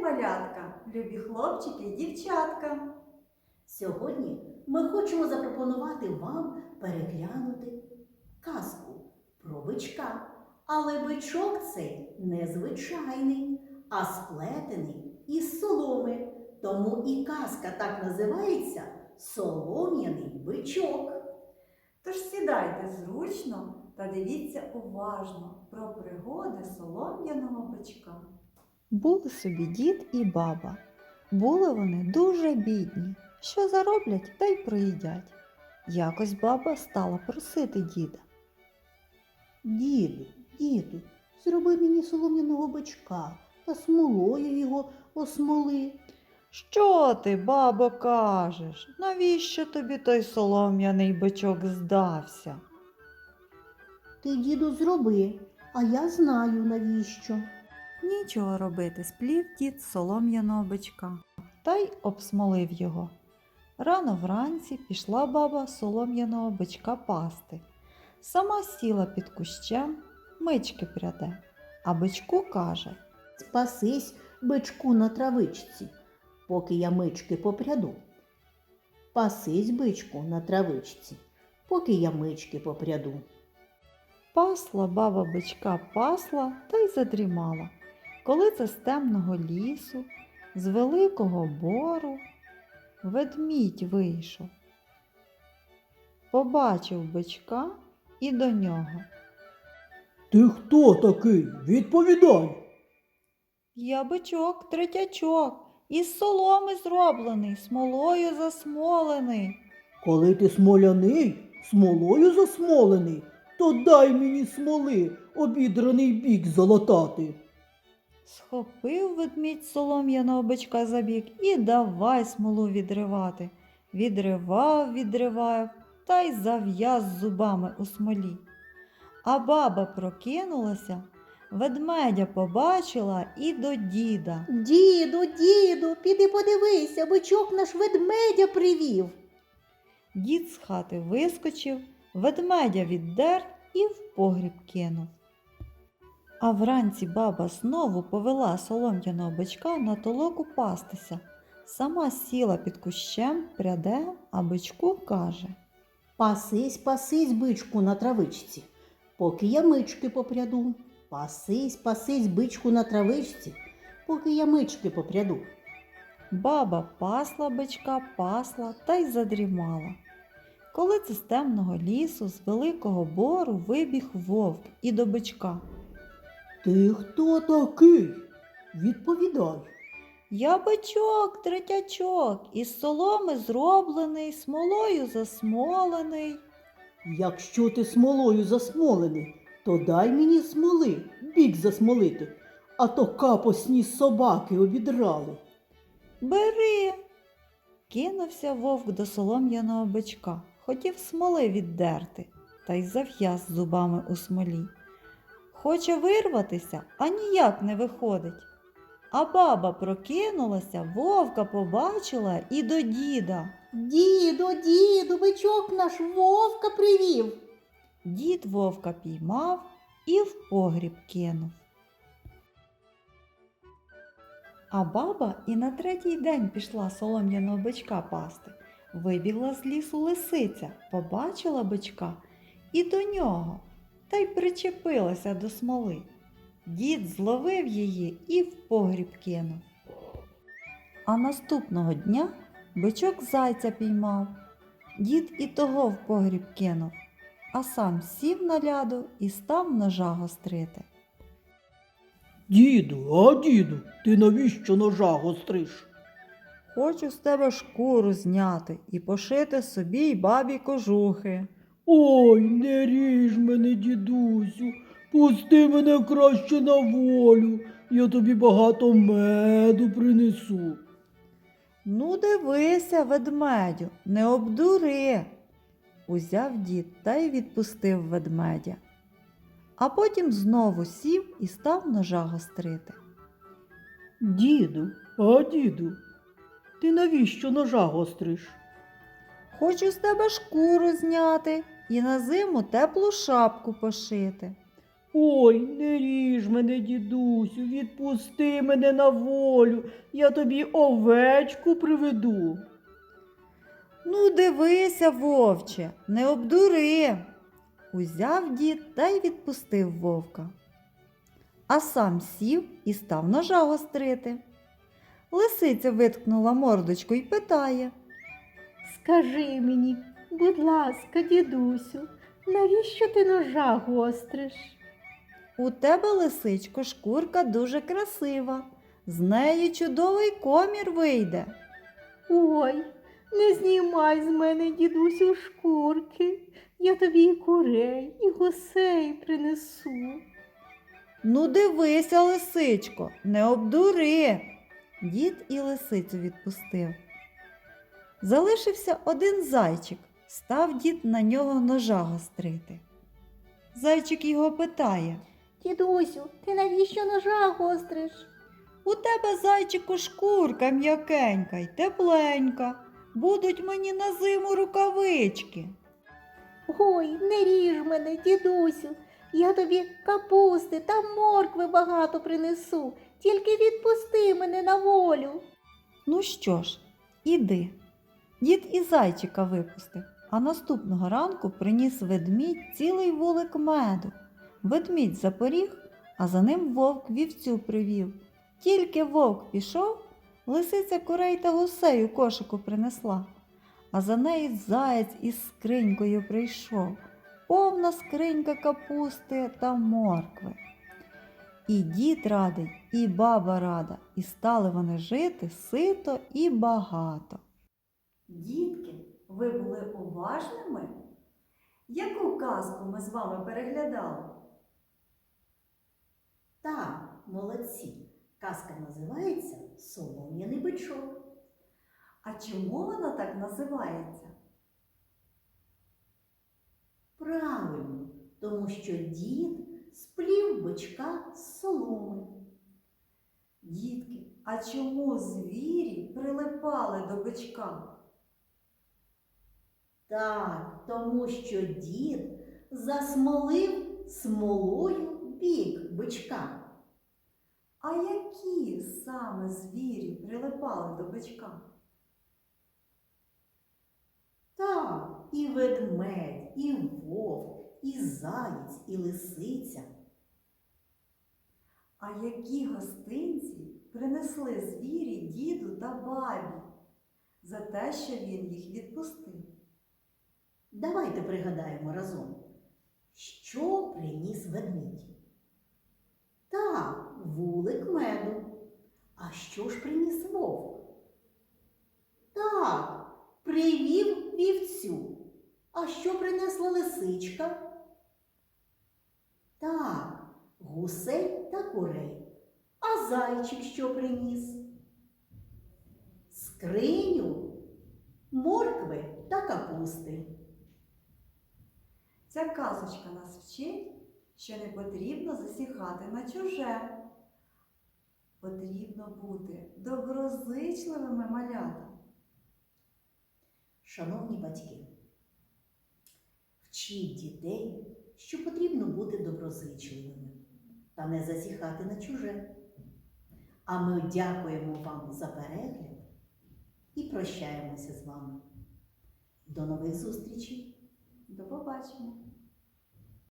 малятка, любі хлопчики і дівчатка. Сьогодні ми хочемо запропонувати вам переглянути казку про бичка. Але бичок цей незвичайний, а сплетений із соломи. Тому і казка так називається Солом'яний бичок. Тож сідайте зручно та дивіться уважно про пригоди солом'яного бичка. Були собі дід і баба. Були вони дуже бідні. Що зароблять, та й проїдять. Якось баба стала просити діда. Діду, діду, зроби мені солом'яного бичка та смолою його осмоли. Що ти, бабо, кажеш? Навіщо тобі той солом'яний бичок здався? Ти, діду, зроби, а я знаю навіщо. Нічого робити, сплів дід солом'яного бичка та й обсмолив його. Рано вранці пішла баба солом'яного бичка пасти. Сама сіла під кущем, мички пряде, а бичку каже Спасись, бичку на травичці, поки я мички попряду. Пасись, бичку, на травичці, поки я мички попряду. Пасла баба бичка пасла та й задрімала. Коли це з темного лісу, з великого бору, ведмідь вийшов. Побачив бичка і до нього. Ти хто такий? Відповідай. Я бичок, третячок, із соломи зроблений, смолою засмолений. Коли ти смоляний, смолою засмолений, то дай мені смоли, обідраний бік залатати. Схопив ведмідь солом'яного бичка за бік і давай смолу відривати. Відривав, відривав та й зав'яз зубами у смолі. А баба прокинулася, ведмедя побачила і до діда. Діду, діду, піди подивися, бичок наш ведмедя привів. Дід з хати вискочив, ведмедя віддер і в погріб кинув. А вранці баба знову повела солом'яного бичка на толоку пастися. Сама сіла під кущем, пряде, а бичку каже. Пасись, пасись, бичку на травичці, поки я мички попряду. Пасись, пасись, бичку на травичці, поки я мички попряду. Баба пасла бичка, пасла та й задрімала. Коли це з темного лісу, з великого бору вибіг вовк і до бичка. Ти хто такий? Відповідай. Я бичок, третячок, із соломи зроблений, смолою засмолений. Якщо ти смолою засмолений, то дай мені смоли, бік засмолити, а то капосні собаки обідрали. Бери. Кинувся вовк до солом'яного бичка, хотів смоли віддерти та й зав'яз зубами у смолі. Хоче вирватися, а ніяк не виходить. А баба прокинулася, вовка побачила і до діда. Діду, діду, бичок наш вовка привів. Дід вовка піймав і в погріб кинув. А баба і на третій день пішла солом'яного бичка пасти. Вибігла з лісу лисиця, побачила бичка і до нього, та й причепилася до смоли. Дід зловив її і в погріб кинув. А наступного дня бичок зайця піймав. Дід і того в погріб кинув а сам сів на ляду і став ножа гострити. Діду, а діду, ти навіщо ножа гостриш? Хочу з тебе шкуру зняти і пошити собі й бабі кожухи. Ой, не ріж мене, дідусю, пусти мене краще на волю, я тобі багато меду принесу. Ну, дивися, ведмедю, не обдури. Узяв дід та й відпустив ведмедя. А потім знову сів і став ножа гострити. Діду, а діду, ти навіщо ножа гостриш? Хочу з тебе шкуру зняти і на зиму теплу шапку пошити. Ой, не ріж мене, дідусю, відпусти мене на волю, я тобі овечку приведу. Ну, дивися, вовче, не обдури. Узяв дід та й відпустив вовка. А сам сів і став ножа гострити. Лисиця виткнула мордочку і питає. Скажи мені, будь ласка, дідусю, навіщо ти ножа гостриш? У тебе, лисичко, шкурка дуже красива. З неї чудовий комір вийде. Ой, не знімай з мене, дідусю, шкурки. Я тобі і курей, і гусей принесу. Ну, дивися, лисичко, не обдури. Дід і лисицю відпустив. Залишився один зайчик, став дід на нього ножа гострити. Зайчик його питає. Дідусю, ти навіщо ножа гостриш? У тебе, зайчику, шкурка м'якенька й тепленька. Будуть мені на зиму рукавички. Ой, не ріж мене, дідусю. Я тобі капусти та моркви багато принесу. Тільки відпусти мене на волю. Ну що ж, іди. Дід і зайчика випустив, а наступного ранку приніс ведмідь цілий вулик меду. Ведмідь запоріг, а за ним вовк вівцю привів. Тільки вовк пішов, лисиця курей та гусей у кошику принесла, а за нею заєць із скринькою прийшов. Повна скринька капусти та моркви. І дід радий, і баба рада, і стали вони жити сито і багато. Дітки, ви були уважними? Яку казку ми з вами переглядали? Так, молодці. Казка називається Солом'яний бичок. А чому вона так називається? Правильно, тому що дід сплів бичка з соломи. Дітки, а чому звірі прилипали до бичка? Так, тому що дід засмолив смолою бік бичка. А які саме звірі прилипали до бичка? Так, і ведмедь, і вовк, і заєць, і лисиця. А які гостинці принесли звірі діду та бабі за те, що він їх відпустив? Давайте пригадаємо разом, що приніс ведмідь. Так, вулик меду. А що ж приніс вовк? Так, привів вівцю. А що принесла лисичка? Так, гусей та курей. А зайчик що приніс? Скриню, моркви та капусти. Ця казочка нас вчить, що не потрібно засіхати на чуже. Потрібно бути доброзичливими малятами. Шановні батьки, вчіть дітей, що потрібно бути доброзичливими та не засіхати на чуже. А ми дякуємо вам за перегляд і прощаємося з вами. До нових зустрічей! До побачення!